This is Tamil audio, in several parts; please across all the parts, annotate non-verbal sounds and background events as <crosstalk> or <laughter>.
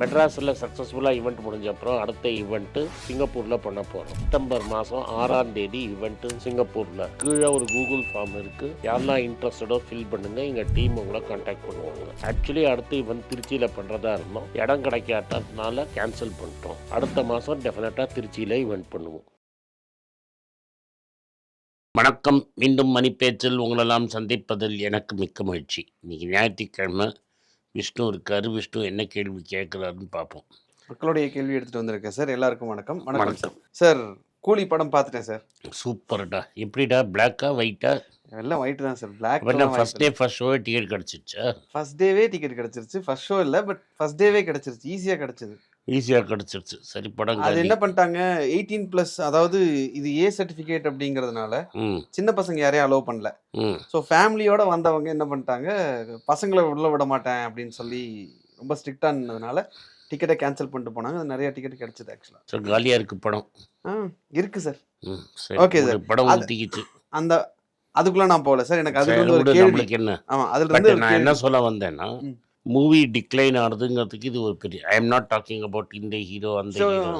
மெட்ராஸில் சக்ஸஸ்ஃபுல்லாக ஈவெண்ட் முடிஞ்ச அப்புறம் அடுத்த ஈவெண்ட்டு சிங்கப்பூரில் பண்ண போகிறோம் செப்டம்பர் மாதம் ஆறாம் தேதி ஈவெண்ட்டு சிங்கப்பூரில். கீழே ஒரு கூகுள் ஃபார்ம் இருக்குது யாரெல்லாம் இன்ட்ரெஸ்டடோ ஃபில் பண்ணுங்க. எங்கள் டீம் உங்களை கான்டாக்ட் பண்ணுவாங்க. ஆக்சுவலி அடுத்த ஈவெண்ட் திருச்சியில் பண்ணுறதா இருந்தோம். இடம் கிடைக்காததுனால கேன்சல் பண்ணிட்டோம். அடுத்த மாதம் டெஃபினட்டாக திருச்சியில் ஈவெண்ட் பண்ணுவோம். வணக்கம். மீண்டும் மணிப்பேச்சில் உங்களெல்லாம் சந்திப்பதில் எனக்கு மிக்க மகிழ்ச்சி. இன்னைக்கு ஞாயிற்றுக்கிழமை விஷ்ணு இருக்காரு. விஷ்ணு என்ன கேள்வி கேட்குறாருன்னு பார்ப்போம். மக்களுடைய கேள்வி எடுத்துட்டு வந்திருக்கேன் சார். எல்லாருக்கும் வணக்கம். வணக்கம் சார். கூலி படம் பார்த்துட்டேன் சார். சூப்பர்டா. எப்படிடா? பிளாக்கா ஒயிட்டா எல்லாம் ஒயிட் தான் sir. Black first day first ஷோவே ticket கிடச்சிச்சா ஃபர்ஸ்ட் டேவே டிக்கெட் கிடைச்சிருச்சு. ஃபர்ஸ்ட் ஷோ இல்ல பட் ஃபர்ஸ்ட் டேவே கிடைச்சிருச்சு. ஈஸியா கிடைச்சது. ஈஸியாக கிடச்சிருச்சு. சரி படம் அது. என்ன பண்ணிட்டாங்க எயிட்டீன் பிளஸ் அதாவது இது ஏ சர்டிபிகேட் அப்படிங்கறதுனால சின்ன பசங்க யாரையும் அலோவ் பண்ணல. ஸோ ஃபேமிலியோட வந்தவங்க என்ன பண்ணிட்டாங்க பசங்களை உள்ள விட மாட்டேன் அப்படின்னு சொல்லி ரொம்ப ஸ்ட்ரிக்டா இருந்ததுனால டிக்கெட்டை கேன்சல் பண்ணிட்டு போனாங்க. அது நிறைய டிக்கெட் கிடைச்சது ஆக்சுவலா ஸோ காலியாக இருக்கு படம். ஆ இருக்கு சார். ம் சரி. படம் ஊற்றிக்கிச்சு அந்த அதுக்குள்ள நான் போகல சார். எனக்கு சரி ஒரு கேள்வி நம்மளுக்கு என்ன? ஆமா அதுல இருந்து நான். என்ன சொல்ல வந்தேன்னா. மூவி டிக்ளைன் ஆகுதுங்கிறதுக்கு இது ஒரு பெரிய I am not talking about இந்த ஹீரோ அந்த hero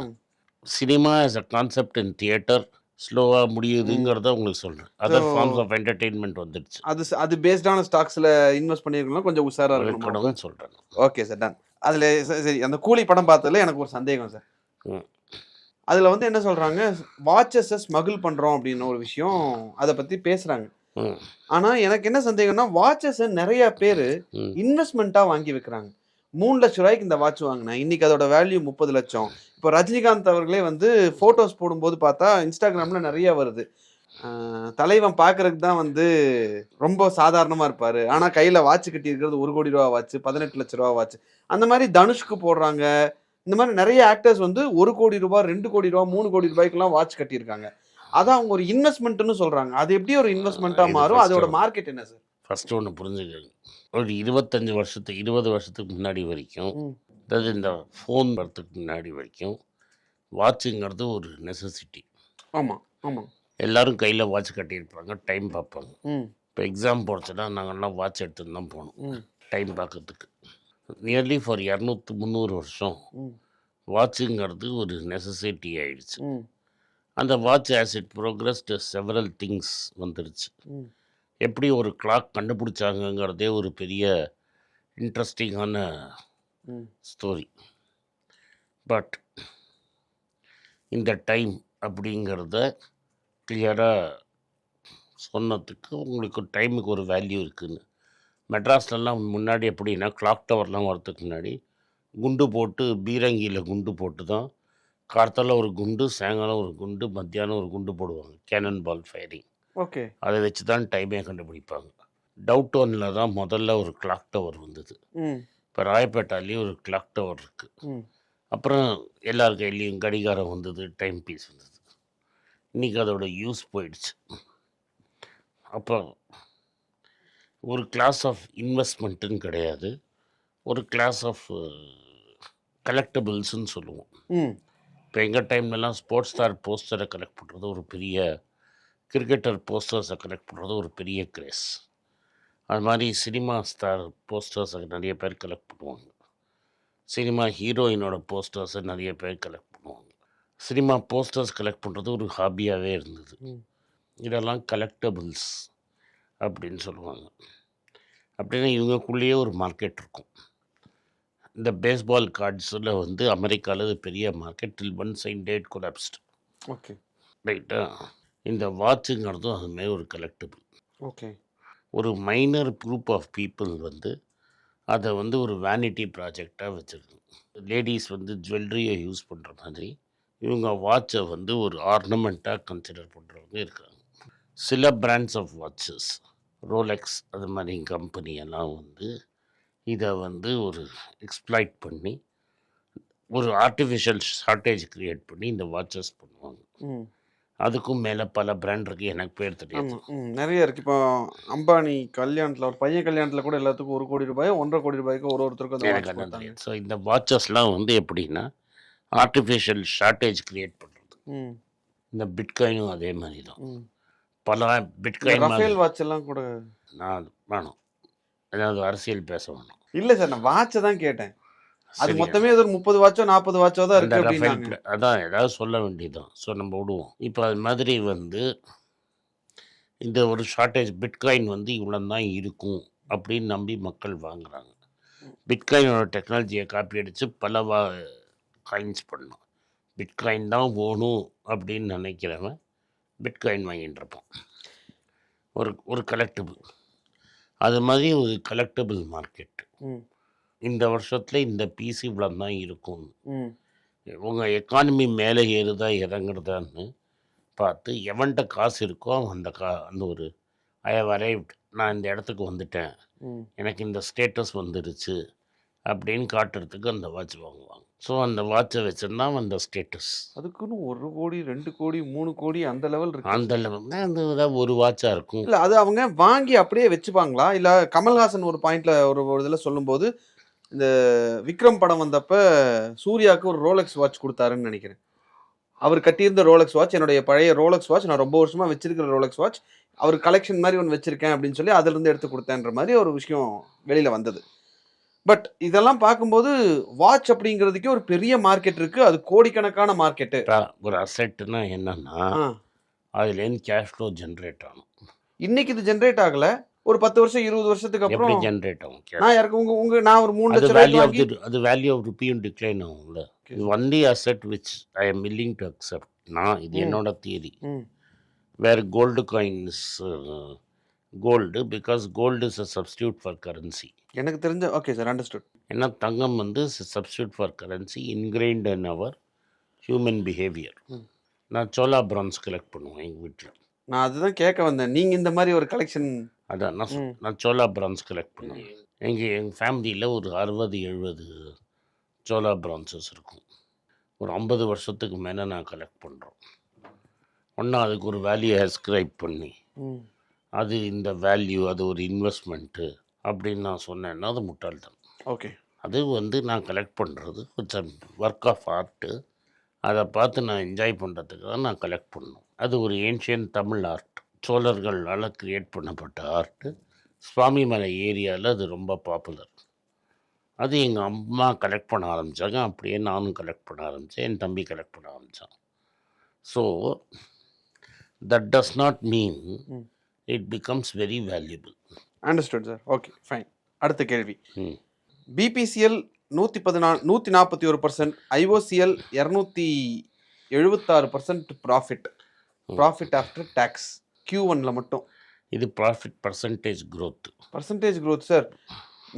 cinema as a concept in theatre ஸ்லோவாக முடியுதுங்கிறத உங்களுக்கு சொல்கிறேன் அதர் ஃபார்ம்ஸ் ஆஃப் என்டர்டெயின்மெண்ட் வந்துடுச்சு. அது அது பேஸ்டான ஸ்டாக்ஸ்ல இன்வெஸ்ட் பண்ணிருக்கணும் கொஞ்சம் உஷாரா இருக்கணும்? இருக்கணும்னு சொல்கிறேன் ஓகே சார் டன் அதுல சரி அந்த கூலி படம் பார்த்ததுல எனக்கு ஒரு சந்தேகம் சார். அதுல வந்து என்ன சொல்றாங்க? வாட்சஸை ஸ்மகிள் பண்றோம் அப்படின்னு ஒரு விஷயம் அதை பத்தி பேசுறாங்க. ம் ஆனா எனக்கு என்ன சந்தேகம்னா வாட்சஸை நிறைய பேர் இன்வெஸ்ட்மெண்ட்டா வாங்கி வைக்கிறாங்க. மூணு லட்சம் ரூபாய்க்கு இந்த வாட்ச் வாங்கினேன். இன்னைக்கு அதோட வேல்யூ முப்பது லட்சம். இப்போ ரஜினிகாந்த் அவர்களே வந்து ஃபோட்டோஸ் போடும்போது பார்த்தா இன்ஸ்டாகிராமில் நிறைய வருது. தலைவன் பார்க்கறதுக்கு தான் வந்து ரொம்ப சாதாரணமாக இருப்பார். ஆனால் கையில் வாட்ச் கட்டி இருக்கிறது ஒரு கோடி ரூபா வாட்ச் பதினெட்டு லட்ச ரூபா வாட்ச் அந்த மாதிரி தனுஷ்க்கு போடுறாங்க. இந்த மாதிரி நிறைய ஆக்டர்ஸ் வந்து ஒரு கோடி ரூபாய் ரெண்டு கோடி ரூபா மூணு கோடி ரூபாய்க்குலாம் வாட்ச் கட்டியிருக்காங்க. அதான் அவங்க ஒரு இன்வெஸ்ட்மெண்ட்னு சொல்றாங்க. அது எப்படி ஒரு இன்வெஸ்ட்மெண்ட்டாக மாறும்? அதோட. மார்க்கெட் என்ன சார் ஃபஸ்ட்டு ஒன்று புரிஞ்சுக்கங்க. ஒரு இருபத்தஞ்சு வருஷத்துக்கு இருபது வருஷத்துக்கு முன்னாடி வரைக்கும். அதாவது இந்த ஃபோன் வரத்துக்கு முன்னாடி வரைக்கும் வாட்சுங்கிறது ஒரு நெசசிட்டி ஆமாம் ஆமாம் எல்லாரும் கையில் வாட்ச் கட்டியிருப்பாங்க டைம் பார்ப்பாங்க. இப்போ எக்ஸாம் போடுச்சுன்னா நாங்கள்லாம் வாட்ச் எடுத்துன்னு தான் போனோம் டைம் பார்க்கறதுக்கு. நியர்லி ஃபார் இரநூத்தி முந்நூறு வருஷம் வாட்சுங்கிறது ஒரு நெசசிட்டி ஆயிடுச்சு. அந்த watch as it progressed several things வந்துருச்சு. எப்படி ஒரு கிளாக் கண்டுபிடிச்சாங்கங்கிறதே ஒரு பெரிய இன்ட்ரெஸ்டிங்கான ஸ்டோரி பட் இந்த டைம் அப்படிங்கிறத கிளியராக சொன்னதுக்கு உங்களுக்கு டைமுக்கு ஒரு வேல்யூ இருக்குன்னு. மெட்ராஸ்லலாம் முன்னாடி எப்படின்னா கிளாக் டவர்லாம் வரதுக்கு முன்னாடி குண்டு போட்டு பீரங்கியில் குண்டு போட்டு தான் கார்த்தால ஒரு குண்டு சாயங்காலம் ஒரு குண்டு மத்தியானம் ஒரு குண்டு போடுவாங்க. Cannon ball firing okay. அதை வச்சு தான் டைமே கண்டுபிடிப்பாங்க. டவுட் ஒன்னில் தான் முதல்ல ஒரு கிளாக் டவர் வந்தது. இப்போ ராயப்பேட்டாலேயும் ஒரு கிளாக் டவர் இருக்குது அப்புறம் எல்லார் கையிலையும் கடிகாரம் வந்தது டைம் பீஸ் வந்தது. இன்றைக்கி அதோட யூஸ் போயிடுச்சு. அப்போ ஒரு கிளாஸ் ஆஃப் இன்வெஸ்ட்மெண்ட்டுன்னு கிடையாது. ஒரு கிளாஸ் ஆஃப் கலெக்டபிள்ஸ்ன்னு சொல்லுவோம். இப்போ எங்கள் டைம்லலாம் ஸ்போர்ட்ஸ் ஸ்டார் போஸ்டரை கலெக்ட் பண்ணுறது ஒரு பெரிய கிரிக்கெட்டர் போஸ்டர்ஸை கலெக்ட் பண்ணுறது ஒரு பெரிய கிரேஸ். அது மாதிரி சினிமா ஸ்டார் போஸ்டர்ஸை நிறைய பேர் கலெக்ட் பண்ணுவாங்க. சினிமா ஹீரோயினோட போஸ்டர்ஸை நிறைய பேர் கலெக்ட் பண்ணுவாங்க. சினிமா போஸ்டர்ஸ் கலெக்ட் பண்ணுறது ஒரு ஹாபியாகவே இருந்தது. இதெல்லாம் கலெக்டபிள்ஸ் அப்படின்னு சொல்லுவாங்க. அப்படின்னா இவங்கக்குள்ளேயே ஒரு மார்க்கெட் இருக்கும். இந்த பேஸ்பால் கார்ட்ஸில் வந்து அமெரிக்காவில் பெரிய market till one sign date collapsed okay ரைட்டா இந்த வாட்சுங்கிறதும் அதுமாரி ஒரு கலெக்டபிள் ஓகே ஒரு மைனர் குரூப் ஆஃப் பீப்புள் வந்து அதை வந்து ஒரு வேனிட்டி ப்ராஜெக்டாக வச்சுருக்கோம் லேடிஸ் வந்து ஜுவல்லரியை யூஸ் பண்ணுற மாதிரி இவங்க வாட்சை வந்து ஒரு ஆர்னமெண்ட்டாக கன்சிடர் பண்ணுறவங்க இருக்காங்க. சில பிராண்ட்ஸ் ஆஃப் வாட்சஸ் ரோலெக்ஸ் அது மாதிரி கம்பெனி எல்லாம் வந்து இதை வந்து ஒரு எக்ஸ்ப்ளாய்ட் பண்ணி ஒரு ஆர்டிஃபிஷியல் ஷார்ட்டேஜ் க்ரியேட் பண்ணி இந்த வாட்சஸ் பண்ணுவாங்க. ம். அதுக்கும் மேலே பல பிராண்ட் இருக்குது எனக்கு பேர் தெரியாது. ஆமாம் ம் நிறைய இருக்கு. இப்போ அம்பானி கல்யாணத்தில் ஒரு பையன் கல்யாணத்தில் கூட எல்லாத்துக்கும் ஒரு கோடி ரூபாய் ஒன்றரை கோடி ரூபாய்க்கு ஒரு ஒருத்தருக்கும் எனக்கு தெரியும் ஸோ இந்த வாட்சஸ்லாம் வந்து எப்படின்னா ஆர்டிஃபிஷியல் ஷார்ட்டேஜ் கிரியேட் பண்ணுறது ம். இந்த பிட்காயினும் அதே மாதிரி தான் பல பிட்காயின் ரஃபேல் வாட்ச் எல்லாம் கூட நான் வேணும். ஏதாவது அரசியல் பேச வேணும். இல்லை சார் நான் வாட்சை தான் கேட்டேன். அது? மொத்தமே அது ஒரு முப்பது வாட்சோ நாற்பது வாட்சோ தான் இருக்கு அப்படின்னாங்க. அதான் ஏதாவது சொல்ல வேண்டியதுதான். ஸோ நம்ம விடுவோம். இப்போ அது மாதிரி வந்து இந்த ஒரு ஷார்ட்டேஜ் பிட்காயின் வந்து இவ்வளோ தான் இருக்கும் அப்படின்னு நம்பி மக்கள் வாங்குறாங்க. பிட்காயினோட டெக்னாலஜியை காப்பி அடித்து பல காயின்ஸ் பண்ணோம். பிட்காயின் தான் வேணும் அப்படின்னு நினைக்கிறவன் பிட்காயின் வாங்கிட்டு இருப்பான். ஒரு ஒரு கலெக்டிபிள் அது மாதிரி ஒரு கலெக்டிபிள் மார்க்கெட் ம், இந்த வருஷத்தில் இந்த பிசி இவ்வளோ தான் இருக்கும். உங்கள் எக்கானமி மேலே ஏறுதா இறங்குறதான்னு பார்த்து எவன்கிட்ட காசு இருக்கோ அவன் அந்த கா அந்த ஒரு ஐ ஹவ் அரைவ்ட் நான் இந்த இடத்துக்கு வந்துட்டேன். எனக்கு இந்த ஸ்டேட்டஸ் வந்துருச்சு. அப்படின்னு காட்டுறதுக்கு அந்த வாட்ச் வாங்குவாங்க. ஸோ அந்த வாட்சை வச்சுருந்தா அந்த ஸ்டேட்டஸ் அதுக்குன்னு ஒரு கோடி ரெண்டு கோடி மூணு கோடி அந்த லெவல் இருக்கு. அந்த level- அந்த இதாக ஒரு வாட்சாக இருக்கும்? இல்ல அது அவங்க வாங்கி அப்படியே வச்சுப்பாங்களா? இல்ல கமல்ஹாசன் ஒரு பாயிண்ட்ல ஒரு ஒரு இதுல சொல்லும்போது இந்த விக்ரம் படம் வந்தப்ப சூர்யாவுக்கு ஒரு ரோலெக்ஸ் வாட்ச் கொடுத்தாருன்னு நினைக்கிறேன். அவர் கட்டியிருந்த ரோலெக்ஸ் வாட்ச் என்னுடைய பழைய ரோலெக்ஸ் வாட்ச் நான் ரொம்ப வருஷமா வச்சிருக்கிற ரோலெக்ஸ் வாட்ச் அவர் கலெக்ஷன் மாதிரி ஒன்று வச்சிருக்கேன் அப்படின்னு சொல்லி அதுல இருந்து எடுத்து கொடுத்தேன்ற மாதிரி ஒரு விஷயம் வெளியில வந்தது. பட் இதெல்லாம் பார்க்கும்போது வாட்ச் அப்படிங்கிறதுக்கே ஒரு பெரிய மார்க்கெட் இருக்கு. அது கோடிக்கணக்கான மார்க்கெட்டு ஒரு அசெட்டுனா என்னன்னா அதுலேருந்து கேஷ் ஃப்ளோ ஜென்ரேட் ஆகும். இன்னைக்கு இது ஜென்ரேட் ஆகல. ஒரு பத்து வருஷம் இருபது வருஷத்துக்கு அப்புறம் ஜென்ரேட் ஆகும்? நான் யாருக்கு உங்க உங்க நான் ஒரு மூணு லட்சம் வேல்யூ ஆஃப் அது வேல்யூ ஆஃப் ருப்பியும் டிக்ளைன் ஆகும்ல. இது only asset which I am willing to accept நான் இது. என்னோட theory where gold coins gold because gold is a substitute for currency எனக்கு தெரிஞ்ச ஓகே சார் அண்டர்ஸ்டுட் ஏன்னா தங்கம் வந்து substitute for currency ingrained in our human behaviour. நான் சோலா பிரான்ஸ் கலெக்ட் பண்ணுவேன் எங்கள் வீட்டில் நான் அதுதான் கேட்க வந்தேன். நீங்க இந்த மாதிரி ஒரு கலெக்ஷன் அதான் நான் சொ-. நான் சோலா பிரான்ஸ் கலெக்ட் பண்ணுவேன். எங்கள் எங்கள் ஃபேமிலியில் ஒரு அறுபது எழுபது சோலா பிரான்சஸ் இருக்கும். ஒரு ஐம்பது வருஷத்துக்கு மேலே நான் கலெக்ட் பண்ணுறோம் ஒன்றா அதுக்கு ஒரு வேல்யூ அஸ்கிரைப் பண்ணி. அது இந்த வேல்யூ அது ஒரு இன்வெஸ்ட்மெண்ட்டு அப்படின்னு நான் சொன்னேன்னா அது முட்டாள்தான் ஓகே. அது வந்து நான் கலெக்ட் பண்ணுறது இட்ஸ் ஒர்க் ஆஃப் ஆர்ட்டு அதை பார்த்து நான் என்ஜாய் பண்ணுறதுக்கு தான் நான் கலெக்ட் பண்ணணும். அது ஒரு ஏன்ஷியன் தமிழ் ஆர்ட் சோழர்களால் கிரியேட் பண்ணப்பட்ட ஆர்ட்டு சுவாமிமலை ஏரியாவில் அது ரொம்ப பாப்புலர் அது எங்கள் அம்மா கலெக்ட் பண்ண ஆரம்பித்தாங்க அப்படியே நானும் கலெக்ட் பண்ண ஆரம்பித்தேன் என் தம்பி கலெக்ட் பண்ண ஆரம்பித்தான் so that does not mean. It becomes very valuable understood sir okay fine அடுத்த கேள்வி. பிபிசிஎல் நூற்றி பதினாலு நூற்றி நாற்பத்தி ஒரு பர்சன்ட் ஐஓசிஎல் இரநூத்தி எழுபத்தாறு percent profit profit after tax Q ஒன்ல மட்டும். இது profit percentage growth. Percentage growth sir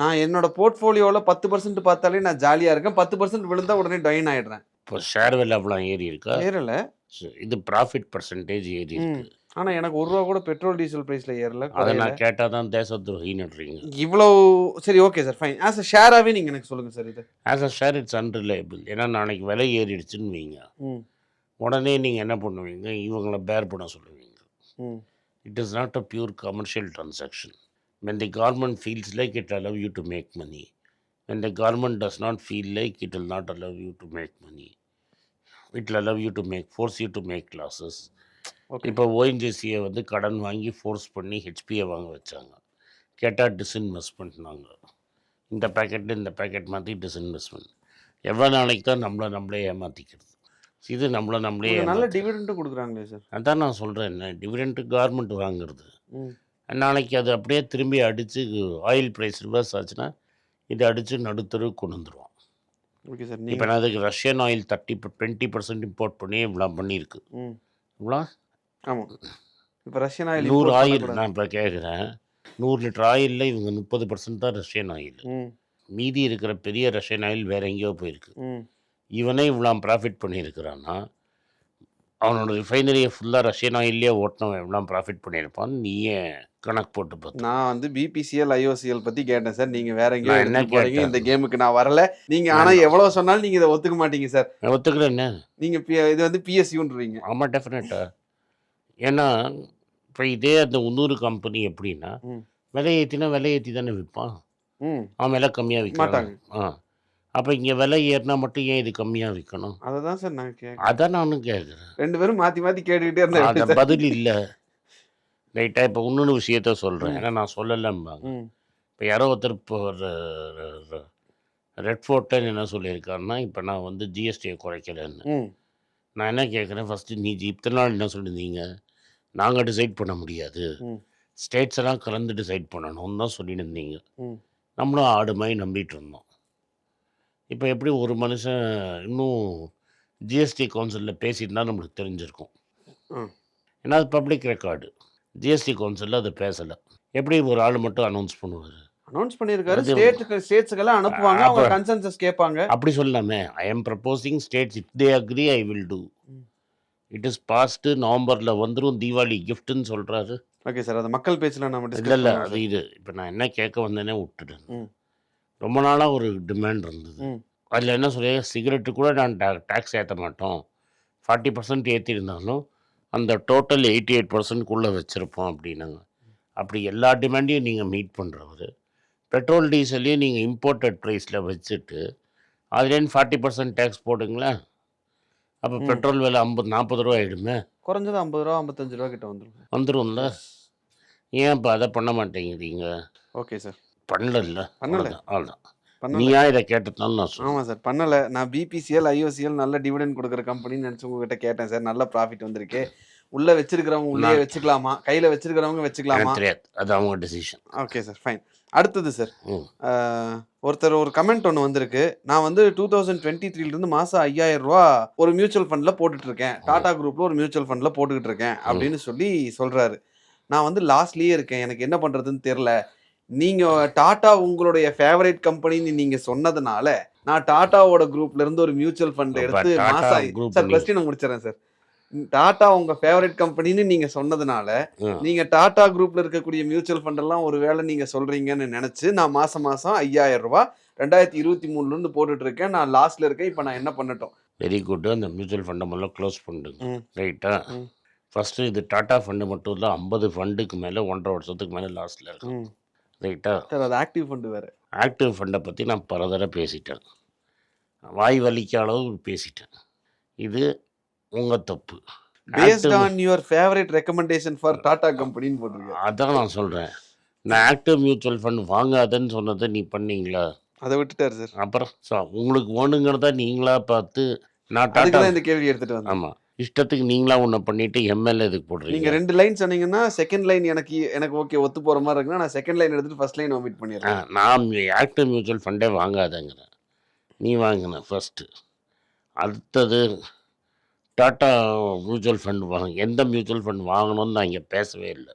நான் என்னோட போர்ட்ஃபோலியோவில் பத்து பர்சன்ட் பார்த்தாலே நான் ஜாலியாக இருக்கேன். பத்து பர்சன்ட் விழுந்தா உடனே டொயின் ஆயிடுறேன். இப்போ ஷேர் விலை அவ்வளோ ஏறி இருக்கா? ஏறல. இது ப்ராஃபிட் பர்சன்டேஜ் ஏறி இருக்கு. ஆனால் எனக்கு ஒரு ரூபா கூட பெட்ரோல் டீசல் ப்ரைஸில் ஏறல அதை. நான் கேட்டால் தான் தேச துரோகின்னுறீங்க இவ்வளோ சரி okay sir fine as a ஷேராகவே நீங்கள் எனக்கு சொல்லுங்கள் சார் இது. As a share it's unreliable ஏன்னா நாளைக்கு விலை ஏறிடுச்சுன்னு வைங்க. உடனே நீங்கள் என்ன பண்ணுவீங்க? இவங்கள பேர் பண்ண சொல்லுவீங்க. It is not a pure commercial the government feels like it allow you to make money when the government does not feel like it will not allow you to make money it will allow you to make force you to make losses okay இப்போ ஓஎன்ஜிசியை வந்து கடன் வாங்கி ஃபோர்ஸ் பண்ணி ஹெச்பியை வாங்க வச்சாங்க. கேட்டால் டிஸ்இன்வெஸ்ட்மெண்ட்னாங்க இந்த பேக்கெட்டு இந்த பேக்கெட் மாற்றி டிஸ்இன்வெஸ்ட்மெண்ட் எவ்வளோ நாளைக்கு தான் நம்மளை நம்மளே ஏமாற்றிக்கிறது இது நம்மளை நம்மளே நல்ல டிவிடெண்ட்டும் கொடுக்குறாங்களே சார் அதான் நான் சொல்கிறேன் என்ன டிவிடெண்ட்டு கவர்மெண்ட் வாங்குறது. நாளைக்கு அது அப்படியே திரும்பி அடித்து ஆயில் ப்ரைஸ் ரிவர்ஸ் ஆச்சுன்னா இதை அடித்து நடுத்தரு கொண்டு வந்துருவான். ஓகே சார் இப்போ நான் அதுக்கு Russian oil thirty twenty percent import பண்ணி இவ்வளோ பண்ணியிருக்கு. இவ்வளோ? ஆமாம் இப்போ ரஷ்யன் ஆயில் நூறு ஆயில். நான் இப்போ கேட்குறேன் நூறு லிட்டர் ஆயிலில் இவங்க முப்பது பர்சன்ட் தான் ரஷ்யன் ஆயில் மீதி இருக்கிற பெரிய ரஷ்யன் ஆயில் வேற எங்கேயோ போயிருக்கு. இவனே இவ்வளோ ப்ராஃபிட் பண்ணியிருக்கிறான்னா அவனோட ரிஃபைனரியை ஃபுல்லாக ரஷ்யன் ஆயிலே ஓட்டினவன். எவ்வளோ ப்ராஃபிட் பண்ணியிருப்பான்னு நீயே கணக்கு போட்டு பார்த்து நான் வந்து பிபிசிஎல் ஐஓசிஎல் பத்தி கேட்டேன் சார் நீங்க வேற எங்கேயோ நான் என்ன போறீங்க? இந்த கேமுக்கு நான் வரல. நீங்க ஆனா வேண்டாம். எவ்வளவு சொன்னாலும் நீங்க இதை ஒத்துக்க மாட்டீங்க சார் நான் ஒத்துக்கிறேன் என்ன? நீங்க P- இது வந்து பிஎஸ்யூன்றீங்க ஆமாம் டெஃபினட்டாக ஏன்னா இப்போ இதே அந்த இன்னொரு கம்பெனி எப்படின்னா. விலை ஏற்றினா விலை ஏற்றி தானே விற்பான் அவன் விலை கம்மியாக விற்கிறான். மாட்டாங்க. ஆ. அப்போ இங்கே விலை ஏறினா மட்டும் ஏன் இது கம்மியாக விற்கணும் அதை தான் சார் நான் கேட்க அதான் நானும் கேட்குறேன் ரெண்டு பேரும் மாத்தி மாத்தி கேட்டுக்கிட்டே இருந்தா எப்படி அந்த? பதில் இல்லை. ரைட்டாக இப்போ இன்னொன்று விஷயத்த சொல்கிறேன். ஏன்னா நான் சொல்லலம்பாங்க. இப்போ யாரோ ஒருத்தர் இப்போ ரெட் ஃபோர்ட்டன் என்ன சொல்லியிருக்காருன்னா இப்போ நான் வந்து ஜிஎஸ்டியை குறைக்கலன்னு. நான் என்ன கேட்குறேன் ஃபஸ்ட்டு நீ இத்தனை நாள் என்ன சொல்லியிருந்தீங்க? நாங்கள் டிசைட் பண்ண முடியாது. ஸ்டேட்ஸ் எல்லாம் கலந்து டிசைட் பண்ணணும்னு தான் ம். நம்மளும் ஆடு மாதிரி நம்பிட்டு இருந்தோம். இப்போ எப்படி ஒரு மனுஷன் இன்னும் ஜிஎஸ்டி கவுன்சிலில் பேசியிருந்தா நம்மளுக்கு தெரிஞ்சிருக்கும். ஏன்னா அது பப்ளிக் ரெக்கார்டு ஜிஎஸ்டி கவுன்சிலில் அது பேசலை. எப்படி ஒரு ஆள் மட்டும் அனௌன்ஸ் பண்ணுவார்? அனௌன்ஸ் பண்ணியிருக்காரு ஸ்டேட்டுக்கு ஸ்டேட்ஸுக்கெல்லாம் அனுப்புவாங்க. அவங்க கன்சென்சஸ் கேட்பாங்க. அப்படி சொல்லாமே I am proposing states if they agree I will do. It is passed நவம்பரில் வந்துடும் தீபாவளி கிஃப்ட்டுன்னு சொல்கிறாரு ஓகே சார் அது மக்கள் பேச்சில் நம்ம இல்லை இல்லை அது இது. இப்போ நான் என்ன கேட்க வந்தேனே விட்டுட்டேன். ரொம்ப நாளாக ஒரு டிமாண்ட் இருந்தது. அதில் என்ன சொல்லி சிகரெட்டு கூட நான் டேக்ஸ் ஏற்ற மாட்டோம். ஃபார்ட்டி பர்சன்ட் ஏற்றிருந்தாலும் அந்த டோட்டல் எயிட்டி எயிட் பர்சன்ட்குள்ளே வச்சுருப்போம் அப்படின்னாங்க. அப்படி எல்லா டிமாண்டையும் நீங்கள் மீட் பண்ணுறவர் பெட்ரோல் டீசலையும் நீங்கள் இம்போர்ட்டட் ப்ரைஸில் வச்சுட்டு அதுலேருந்து ஃபார்ட்டி பர்சன்ட் டேக்ஸ் போடுங்களேன். அப்போ. பெட்ரோல் விலை ஐம்பது நாற்பது ரூபா ஆகிடுமே குறைஞ்சது ஐம்பது ரூபா ஐம்பத்தஞ்சு ரூபா கிட்ட வந்துடும் வந்துரும்ல. ஏன் இப்போ அதை பண்ண மாட்டேங்கிறீங்க? Okay sir. பண்ணல. பண்ணல. அவ்வளோதான் நீயா இதை கேட்டதுனால நான் ஆமாம் சார் பண்ணலை. நான் பிபிசிஎல் ஐஓசிஎல் நல்ல டிவிடெண்ட் கொடுக்குற கம்பெனின்னு நினச்சி உங்ககிட்ட கேட்டேன் சார். நல்ல ப்ராஃபிட் வந்திருக்கு. உள்ள வச்சிருக்கிறவங்க உள்ளே வச்சுக்கலாமா? கையில வச்சிருக்கிறவங்க வச்சுக்கலாமா? தெரியாது. அது அவங்க டெசிஷன் ஓகே சார் ஃபைன் அடுத்தது சார் ஒருத்தர் ஒரு கமெண்ட் ஒன்று வந்திருக்கு. நான் வந்து டூ தௌசண்ட் டுவெண்ட்டி த்ரீலேருந்து மாதம் ஐயாயிரம் ரூபா ஒரு மியூச்சுவல் ஃபண்டில் போட்டுட்டு இருக்கேன் டாடா குரூப்பில் ஒரு மியூச்சுவல் ஃபண்டில் போட்டுக்கிட்டு இருக்கேன் அப்படின்னு சொல்லி சொல்கிறாரு நான் வந்து லாஸ்ட்லேயே இருக்கேன். எனக்கு என்ன பண்ணுறதுன்னு தெரில நீங்கள் டாடா உங்களுடைய ஃபேவரட் கம்பெனின்னு நீங்கள் சொன்னதுனால நான் டாட்டாவோட குரூப்ல இருந்து ஒரு மியூச்சுவல் ஃபண்ட் எடுத்து மாசம் சார் நீ- கொஸ்டின் முடிச்சிடறேன் சார். டாடா உங்க ஃபேவரட் கம்பெனின்னு நீங்க சொன்னதுனால. நீங்க டாடா குரூப்ல இருக்கக்கூடிய மியூச்சுவல் ஃபண்ட் எல்லாம் ஒருவேளை நீங்க சொல்றீங்கன்னு நினைச்சு நான் மாசம் மாசம் ஐயாயிரம் ரூபாய் ரெண்டாயிரத்தி இருபத்தி மூணுல இருந்து போட்டுட்டு இருக்கேன் நான் லாஸ்ட்ல இருக்கேன். இப்போ நான் என்ன பண்ணட்டும்? வெரி குட் அந்த மியூச்சுவல் ஃபண்டை முதல்ல க்ளோஸ் பண்ணுங்க. ரைட்டா ம். ஃபஸ்ட்டு இது டாடா ஃபண்டு மட்டும் இல்லை ஐம்பது ஃபண்டுக்கு மேலே ஒன்றரை வருஷத்துக்கு மேலே லாஸ்ட்டில் இருக்கு. ரைட்டா? சார் அது ஆக்டிவ் ஃபண்ட் வேற. ஆக்டிவ் ஃபண்டை பற்றி நான் பல தடவை பேசிட்டேன். வாய் வலிக்க அளவு பேசிட்டேன். இது உங்கள் தப்பு. Based on your favourite recommendation for Tata கம்பெனின்னு போட்டிருக்கேன் அதான் நான் சொல்கிறேன் நான் ஆக்டிவ் மியூச்சுவல் ஃபண்ட் வாங்காதன்னு சொன்னதை நீ பண்ணீங்களா? அதை விட்டுட்டாரு சார். அப்புறம் உங்களுக்கு வேணுங்கிறத நீங்களா பார்த்து நான் தான் இந்த கேள்வி எடுத்துட்டு வந்தேன். ஆமாம் இஷ்டத்துக்கு நீங்களா ஒன்று பண்ணிட்டு எம்எல்ஏ இதுக்கு போடுறீங்க. ரெண்டு லைன் சொன்னீங்கன்னா செகண்ட் லைன் எனக்கு எனக்கு ஓகே ஒத்து போற மாதிரி இருக்குன்னா நான் செகண்ட் லைன் எடுத்துட்டு ஃபர்ஸ்ட் லைன் ஒமிட் பண்ணிடுறேன். நான் ஆக்டிவ் மியூச்சுவல் ஃபண்டே வாங்காதங்கிறேன். நீ வாங்கின ஃபஸ்ட்டு அடுத்தது டாட்டா மியூச்சுவல் ஃபண்ட் வாங்க எந்த மியூச்சுவல் ஃபண்ட் வாங்கணும்னு நான் இங்கே பேசவே இல்லை.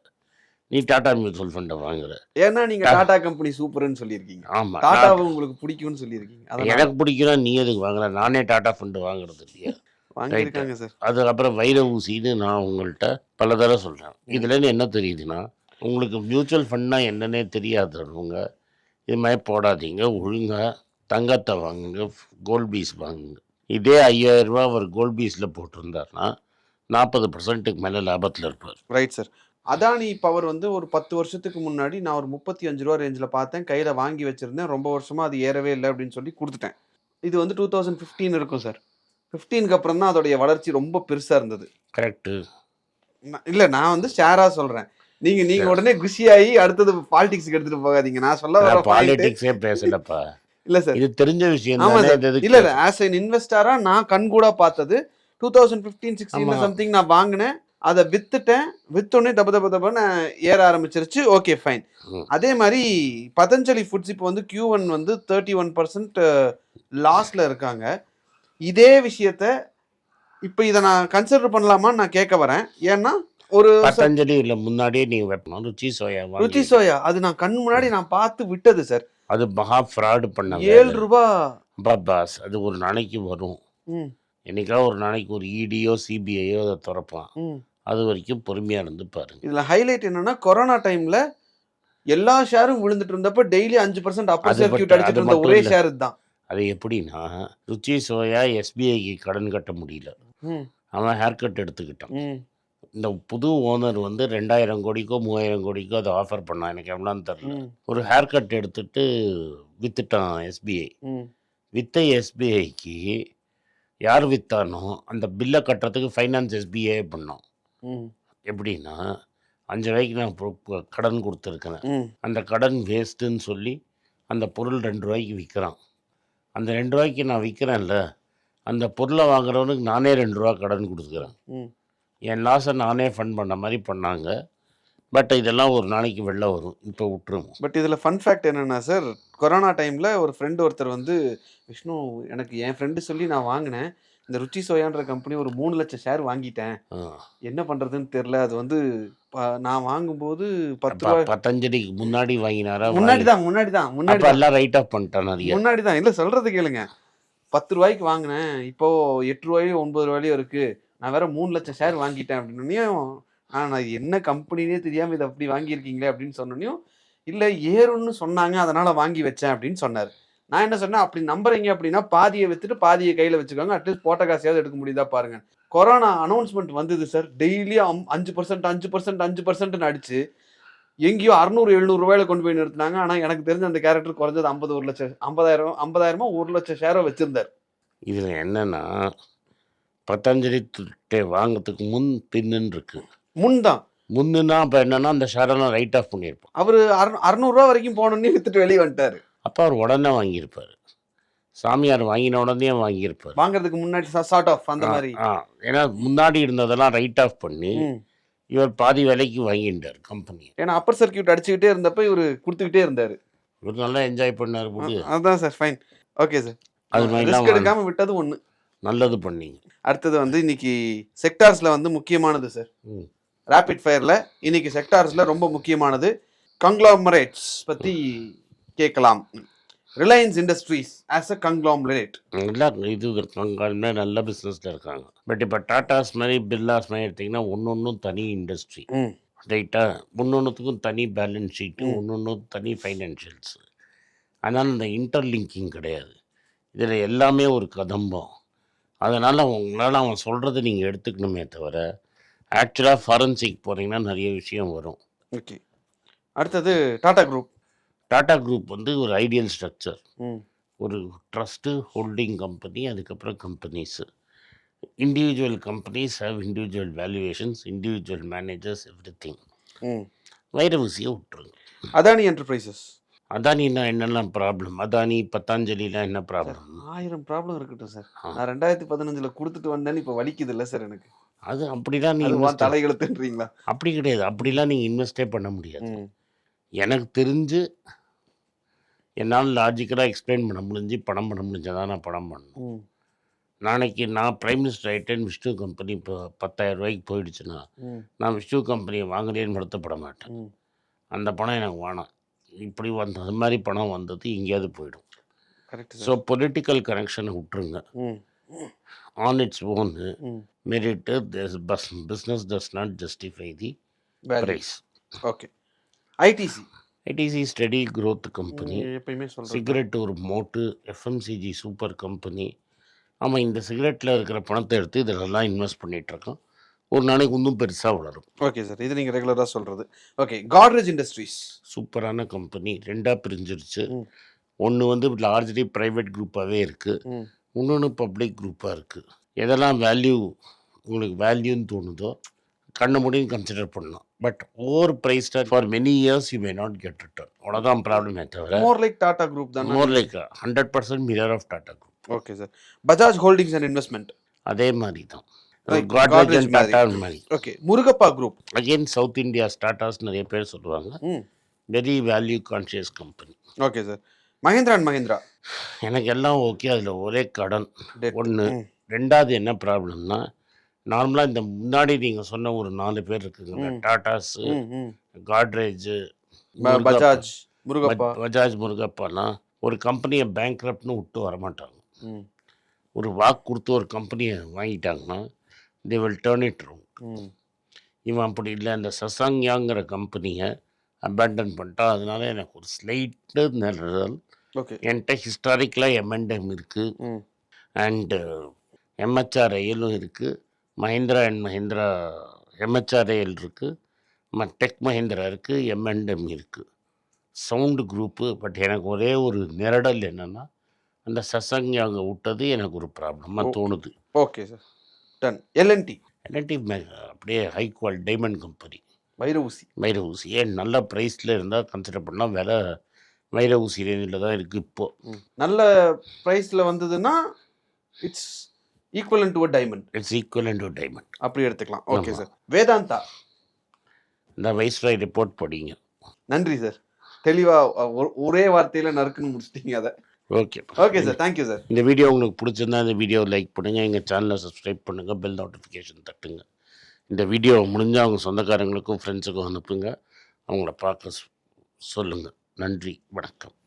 நீ டாட்டா மியூச்சுவல் ஃபண்டை வாங்குற. ஏன்னா நீங்க டாடா கம்பெனி சூப்பர்னு சொல்லியிருக்கீங்க. ஆமாம் டாட்டாவை உங்களுக்கு பிடிக்கும்னு சொல்லியிருக்கீங்க. எனக்கு பிடிக்கிறா நீ எதுக்கு வாங்குற? நானே டாட்டா ஃபண்டு வாங்குறது இல்லையா? வாங்கியிருக்காங்க சார். அதுக்கப்புறம் வைர ஊசின்னு நான் உங்கள்கிட்ட பல தடவை சொல்கிறேன் இதுலேருந்து என்ன தெரியுதுன்னா உங்களுக்கு மியூச்சுவல் ஃபண்ட்னா என்னன்னே தெரியாதவங்க இது மாதிரி போடாதீங்க. ஒழுங்காக தங்கத்தை வாங்குங்க கோல்ட் பீஸ் வாங்குங்க. இதே ஐயாயிரம் ரூபாய் அவர் கோல்ட் பீஸில் போட்டிருந்தாருன்னா நாற்பது பர்சன்ட்டுக்கு மேலே லாபத்தில் இருப்பார். ரைட் சார் அதானி பவர் வந்து ஒரு பத்து வருஷத்துக்கு முன்னாடி நான் ஒரு முப்பத்தி அஞ்சு ரூபா ரேஞ்சில் பார்த்தேன். கையில் வாங்கி வச்சிருந்தேன். ரொம்ப வருஷமா அது ஏறவே இல்லை அப்படின்னு சொல்லி கொடுத்துட்டேன். இது வந்து டூ தௌசண்ட் ஃபிஃப்டீன் இருக்கும் சார் ஃபிஃப்டீனுக்கு அப்புறம் தான் அதோடைய வளர்ச்சி ரொம்ப பெருசாக இருந்தது. கரெக்டு இல்ல நான் வந்து ஷேரா சொல்றேன். நீங்க நீங்க உடனே குஷியாகி அடுத்தது பாலிடிக்ஸ்க்கு எடுத்துட்டு போகாதீங்க. நான் சொல்ல வர பாலிடிக்ஸே பேசலப்பா. <laughs> இல்ல சார் இது தெரிஞ்ச விஷயம் ஆமா சார் இல்ல இல்ல ஆஸ் an இன்வெஸ்டரா நான் கண் கூட பார்த்தது டூ தௌசண்ட் ஃபிஃப்டீன் சிக்ஸ்டீன்ல ஆமா. சம்திங் நான் வாங்கினேன். அதை வித்துட்டேன். வித்தோடனே தப்பு தப்பு தப்புன்னு ஏற ஆரம்பிச்சிருச்சு. Okay fine. அதே மாதிரி பதஞ்சலி ஃபுட்ஸ் இப்போ வந்து கியூ ஒன் வந்து தேர்ட்டி ஒன் பர்சன்ட் லாஸ்ட்ல இருக்காங்க. இதே விஷயத்த இப்போ இதை நான் கன்சிடர் பண்ணலாமான்னு நான் கேட்க வரேன். ஏன்னா ஒரு பத்தஞ்சலி இல்லை முன்னாடியே நீ வைப்பணும் ருச்சி சோயா ருச்சி சோயா அது நான் கண் முன்னாடி நான் பார்த்து விட்டது சார். அது மகா ஃப்ராடு பண்ண ஏழு ரூபா. பாஸ் அது ஒரு நாளைக்கு வரும். ம், என்னைக்கா ஒரு நாளைக்கு ஒரு இடியோ சிபிஐயோ அதை திறப்பான். அது வரைக்கும் பொறுமையாக இருந்து பாருங்க. இதுல ஹைலைட் என்னன்னா கொரோனா டைம்ல எல்லா ஷேரும் விழுந்துட்டு இருந்தப்ப டெய்லி அஞ்சு பர்சன்ட் மட்டும்- அடிச்சிட்டு இருந்த ஒரே. ஷேர் தான் அது எப்படின்னா ருச்சி சோயா எஸ்பிஐக்கு கடன் கட்ட முடியல. அவன் ஹேர் கட் எடுத்துக்கிட்டான் இந்த புது ஓனர் வந்து ரெண்டாயிரம் கோடிக்கோ மூவாயிரம் கோடிக்கோ அதை ஆஃபர் பண்ணான். எனக்கு எவ்வளோன்னு தெரில ஒரு ஹேர் கட் எடுத்துட்டு வித்துட்டான் எஸ்பிஐ. வித்த எஸ்பிஐக்கு யார் வித்தானோ அந்த பில்லை கட்டுறதுக்கு ஃபைனான்ஸ் எஸ்பிஐ பண்ணோம் எப்படின்னா அஞ்சு ரூபாய்க்கு நான் கடன் கொடுத்துருக்கேன். ம். அந்த கடன் வேஸ்ட்டுன்னு சொல்லி அந்த பொருள் ரெண்டு ரூபாய்க்கு விற்கிறான். அந்த ரெண்டு ரூபாய்க்கு நான் விற்கிறேன்ல அந்த பொருளை வாங்குறவனுக்கு நானே ரெண்டு ரூபா கடன் கொடுத்துக்கிறேன். என் லாஸை நானே ஃபண்ட் பண்ண மாதிரி பண்ணாங்க. பட் இதெல்லாம் ஒரு நாளைக்கு வெளில வரும். இப்போ விட்டுருவோம். பட் இதில் ஃபன் ஃபேக்ட் என்னென்னா சார் கொரோனா டைமில் ஒரு ஃப்ரெண்டு ஒருத்தர் வந்து விஷ்ணு எனக்கு என் ஃப்ரெண்டு சொல்லி நான் வாங்கினேன். இந்த ருச்சி சோயான்ற கம்பெனி ஒரு மூணு லட்சம் ஷேர் வாங்கிட்டேன். என்ன பண்ணுறதுன்னு தெரில. அது வந்து நான் வாங்கும்போது பத்து அப்ப ரூபா பத்தஞ்சலிக்கு முன்னாடி வாங்கினாரா? முன்னாடி தான் முன்னாடி தான் முன்னாடி எல்லாம் ரைட் ஆஃப் பண்ணிட்டான் முன்னாடி தான். இல்லை சொல்கிறது கேளுங்க. பத்து ரூபாய்க்கு வாங்கினேன். இப்போ எட்டு ரூபாயோ ஒன்பது ரூபாயோ இருக்கு. நான் வேற மூணு லட்சம் ஷேர் வாங்கிட்டேன் அப்படின்னும் ஆ நான் என்ன கம்பெனினே தெரியாமல் இதை அப்படி வாங்கியிருக்கீங்களே அப்படின்னு சொன்னோன்னையும் இல்லை ஏறும்னு சொன்னாங்க அதனால வாங்கி வச்சேன் அப்படின்னு சொன்னார். நான் என்ன சொன்னேன் அப்படி நம்புறீங்க அப்படின்னா பாதியை வித்துட்டு பாதியை கையில் வச்சுக்கோங்க. அட்லீஸ்ட் போட்ட காசையாவது எடுக்க முடியுதா பாருங்க. கொரோனா அனௌன்ஸ்மெண்ட் வந்தது சார் டெய்லியும் அஞ்சு பர்சன்ட் அஞ்சு பர்சன்ட் அஞ்சு பர்சன்ட்னு அடிச்சு எங்கேயோ அறுநூறு எழுநூறு ரூபாயில கொண்டு போய் நிறுத்தினாங்க. ஆனால் எனக்கு தெரிஞ்ச அந்த கேரக்டர் குறைஞ்சது ஐம்பது ஒரு லட்சம் ஐம்பதாயிரம் ஐம்பதாயிரமோ ஒரு லட்சம் ஷேரோ வச்சிருந்தார். இதில் என்னன்னா பத்தஞ்சலி வாங்கிறதுக்கு முன் பின்னுன்னு இருக்கு. முன் தான். முன்னுனா இப்போ என்னன்னா அந்த ஷேரெல்லாம் ரைட் ஆஃப் பண்ணியிருப்பான். அவர் அறுநூறுவா வரைக்கும் போனோன்னே வித்துட்டு வெளியே வந்துட்டாரு. அப்போ அவர் உடனே வாங்கியிருப்பார். சாமியார் வாங்கின உடனே வாங்கியிருப்பார். வாங்குறதுக்கு முன்னாடி சார்ட் ஆஃப் அந்த மாதிரி. ஆ. ஏன்னா முன்னாடி இருந்ததெல்லாம் ரைட் ஆஃப் பண்ணி. இவர் பாதி விலைக்கு வாங்கிட்டார் கம்பெனி ஏன்னா அப்பர் சர்க்கியூட் அடிச்சுக்கிட்டே இருந்தப்ப இவர் கொடுத்துக்கிட்டே இருந்தாரு. இவர் நல்லா என்ஜாய் பண்ணார் போது அ- அதான் சார் ஃபைன் ஓகே சார் அது மாதிரிலாம் ரிஸ்க் எடுக்காம விட்டது ஒண்ணு. நல்லது பண்ணீங்க. அடுத்தது வந்து இன்னைக்கு செக்டார்ஸ்ல வந்து முக்கியமானது சார் ரேபிட் ஃபயர்ல இன்னைக்கு செக்டார்ஸ்ல ரொம்ப முக்கியமானது. கங்க்ளாமரேட்ஸ் பத்தி கேட்கலாம். Reliance Industries as a conglomerate நல்லா இது இருக்காங்க நல்ல பிஸ்னஸில் இருக்காங்க. பட் இப்போ டாட்டாஸ் மாதிரி பிர்லாஸ் மாதிரி எடுத்திங்கன்னா ஒன்று ஒன்றும் தனி இண்டஸ்ட்ரி ம். ரைட்டாக ஒன்று தனி பேலன்ஸ் ஷீட்டு. ஒன்று தனி ஃபைனான்ஷியல்ஸ் அதனால் இந்த இன்டர்லிங்கிங் கிடையாது. இதில் எல்லாமே ஒரு கதம்பம். அதனால் உங்களால் அவன் சொல்கிறத நீங்கள் எடுத்துக்கணுமே தவிர ஆக்சுவலாக ஃபாரன்சிக் போகிறீங்கன்னா நிறைய விஷயம் வரும். ஓகே அடுத்தது டாடா குரூப் டாடா குரூப் வந்து ஒரு ஐடியல் ஸ்ட்ரக்சர் ஒரு ட்ரஸ்ட்டு ஹோல்டிங் கம்பெனி அதுக்கப்புறம் companies individual companies have individual valuations individual managers everything வைரவசியை விட்டுருங்க. அதானி என்டர்பிரைசஸ் அதானின்னா என்னெல்லாம் ப்ராப்ளம் அதானி பத்தாஞ்சலிலாம் என்ன ப்ராப்ளம் ஆயிரம் ப்ராப்ளம் இருக்கட்டும் சார். நான் ரெண்டாயிரத்தி பதினஞ்சுல கொடுத்துட்டு வந்தேன்னு இப்போ வலிக்குது இல்லை சார் எனக்கு. அது அப்படிலாம் நீங்கள் தலையெழுத்துன்றீங்களா அப்படி கிடையாது. அப்படிலாம் நீங்கள் இன்வெஸ்டே பண்ண முடியாது. எனக்கு தெரிஞ்சு என்னால் லாஜிக்கலாக எக்ஸ்பிளைன் பண்ண முடிஞ்சு பணம் பண்ண முடிஞ்சதான் நான் பணம் பண்ணணும். ம். நாளைக்கு நான் பிரைம் மினிஸ்டர் ஆகிட்டேன் விஷ்ணு கம்பெனி இப்போ பத்தாயிரம் ரூபாய்க்கு போயிடுச்சுன்னா நான் விஷ்ணு கம்பெனியை வாங்குறேன்னு வருத்தப்பட மாட்டேன். அந்த பணம் எனக்கு வேணாம். இப்படி வந்த அது மாதிரி பணம் வந்தது எங்கேயாவது போயிடும். ஸோ பொலிட்டிக்கல் கனெக்ஷனை விட்டுருங்க. On its own merit but business does not justify the price okay ITC. ITC study growth company. எப்பயுமே சொல்கிறேன் சிகரெட் ஒரு மோட்டு எஃப்எம்சிஜி சூப்பர் கம்பெனி. ஆமாம் இந்த சிகரெட்டில் இருக்கிற பணத்தை எடுத்து இதிலெல்லாம் இன்வெஸ்ட் பண்ணிகிட்ருக்கோம் ஒரு நாளைக்கு இன்னும் பெருசாக வளரும். ஓகே சார் இது நீங்கள் ரெகுலராக சொல்கிறது ஓகே காட்ரேஜ் இண்டஸ்ட்ரீஸ் சூப்பரான கம்பெனி ரெண்டாக பிரிஞ்சிருச்சு. ஒன்று வந்து லார்ஜ்லி ப்ரைவேட் குரூப்பாகவே இருக்குது இன்னொன்று பப்ளிக் குரூப்பாக இருக்குது எதெல்லாம் வேல்யூ உங்களுக்கு வேல்யூன்னு தோணுதோ கண்ண முடியும் கன்சிடர் பண்ணலாம். But over ப்ரைஸ்டாக for many years you may not get return அவ்வளோதான் ப்ராப்ளமே தவிர மோர் லைக் டாடா குரூப் தானே? More like hundred percent mirror of Tata group okay sir Bajaj holdings and investment அதே மாதிரி தான் காட்ரேஜ் மாதிரி. Okay Murugappa group again south India status நிறைய பேர் சொல்லுவாங்க. Very value conscious company okay sir Mahindra and Mahindra எனக்கு எல்லாம் ஓகே அதில் ஒரே கடன். ஒன்று. ரெண்டாவது என்ன ப்ராப்ளம்னா நார்மலாக இந்த முன்னாடி நீங்கள் சொன்ன ஒரு நாலு பேர் இருக்குங்க. டாட்டாஸ் காட்ரேஜ் பஜாஜ் முருகப்பா. பஜாஜ் முருகப்பாலாம் ஒரு கம்பெனியை பேங்க்ரப்ட்னு விட்டு வரமாட்டாங்க. ஒரு வாக்கு கொடுத்து ஒரு கம்பெனியை வாங்கிட்டாங்கன்னா they will turn it room இவன் அப்படி இல்லை அந்த சசாங்யாங்கிற கம்பெனியை அபேண்டன் பண்ணிட்டான் அதனால எனக்கு ஒரு ஸ்லைட்டு ஓகே. என்கிட்ட ஹிஸ்டாரிக்கலாக எம்என்டம் இருக்குது அண்டு எம்ஹெச்ஆர்ஐஎலும் இருக்குது மஹிந்திரா அண்ட் மஹிந்திரா எம்ஹெச்ஆர்ஐஎல் இருக்குது டெக் மஹிந்திரா இருக்குது எம்என்டம் இருக்குது சவுண்டு குரூப்பு பட் எனக்கு ஒரே ஒரு நிரடல் என்னென்னா அந்த சசங்யாங்க விட்டது எனக்கு ஒரு ப்ராப்ளமாக. தோணுது. Okay sir. Done L and T என்டி அப்படியே ஹை குவால் டைமண்ட் கம்பெனி வைர ஊசி வைர ஊசி ஏன் நல்ல ப்ரைஸில் இருந்தால் கன்சிடர் பண்ணால் விலை வைர ஊசி ரேஞ்சில் தான் இருக்குது இப்போது. நல்ல ப்ரைஸில் வந்ததுன்னா it's equal to diamond it's equal to diamond அப்படி எடுத்துக்கலாம். ஓகே. சார் வேதாந்தா. இந்த வைஸ்ராய் ரிப்போர்ட் படிங்க. நன்றி சார் தெளிவாக ஒரே வார்த்தையில் நறுக்குன்னு முடிச்சிட்டீங்க அதை. Okay okay sir thank you sir இந்த வீடியோ உங்களுக்கு பிடிச்சிருந்தா இந்த வீடியோவை லைக் பண்ணுங்கள் எங்கள் சேனலை சப்ஸ்கிரைப் பண்ணுங்கள் பெல் நோட்டிஃபிகேஷன் தட்டுங்க. இந்த வீடியோ முடிஞ்சால் அவங்க சொந்தக்காரங்களுக்கும் ஃப்ரெண்ட்ஸுக்கும் அனுப்புங்க. அவங்கள பார்க்க சொ- சொல்லுங்க. நன்றி. வணக்கம்.